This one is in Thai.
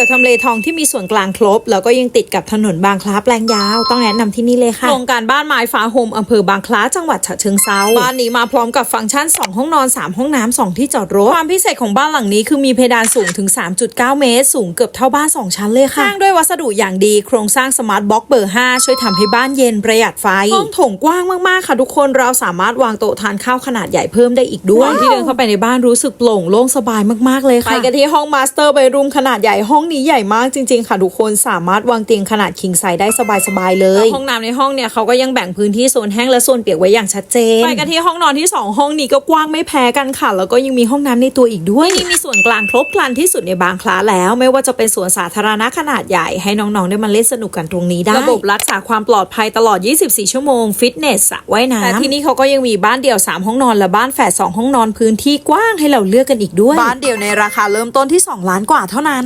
ดี่ยวทำเลทองที่มีส่วนกลางครบ แล้วก็ยังติดกับถนนบางคล้าแปลงยาว ต้องแนะนำที่นี่เลยค่ะโครงการบ้านไม้ฟ้าโฮมอำเภอบางคล้าจังหวัดฉะเชิงเซาบ้านนี้มาพร้อมกับฟังก์ชัน 2 ห้องนอน 3 ห้องน้ำ2ที่จอดรถความพิเศษของบ้านหลังนี้คือมีเพดานสูงถึง 3.9 เมตร สูงเกือบเท่าบ้าน 2 ชั้นเลยค่ะสร้างด้วยวัสดุอย่างดีโครงสร้างสมาร์ทบล็อกเบอร์ 5 ช่วยทำให้บ้านเย็นประหยัดไฟห้องโถงกว้างมากๆค่ะทุกคนเราสามารถวางโต๊ะทานข้าวขนาดใหญ่เพิ่มได้อีกด้วยที่เดินเข้าไปในบ้านรู้สึกโปร่งโล่งสบายมากๆเลยค่ะไปกันที่ห้องมาสเตอร์ b บ d รูมขนาดใหญ่ห้องนี้ใหญ่มากจริง ๆ ค่ะทุกคนสามารถวางเตียงขนาดคิงไซส์ได้สบายๆเลยห้องน้ำในห้องเนี่ยเขาก็ยังแบ่งพื้นที่โซนแห้งและโซนเปียกไว้อย่างชัดเจนไปกันที่ห้องนอนที่ 2 ห้องนี้ก็กว้างไม่แพ้กันค่ะ แล้วก็ยังมีห้องน้ำในตัวอีกด้วยนี่มีส่วนกลางครบครันที่สุดในบางคล้าแล้ว ไม่ว่าจะเป็นสวนสาธารณะขนาดใหญ่ให้น้องๆได้มาเล่นสนุกกันตรงนี้ได้ระบบรักษาความปลอดภัยตลอด 24 ชั่วโมงฟิตเนสสระว่ายน้ำแต่ที่นี่เขาก็ยังมีบ้านเดี่ยว 3 ห้องนอนและบ้านแฝด2ห้องนอนพื้นที่กว้างให้เราเลือกกันอีกด้วย บ้านเดี่ยวในราคาเริ่มต้นที่ 2 ล้านกว่าเท่านั้น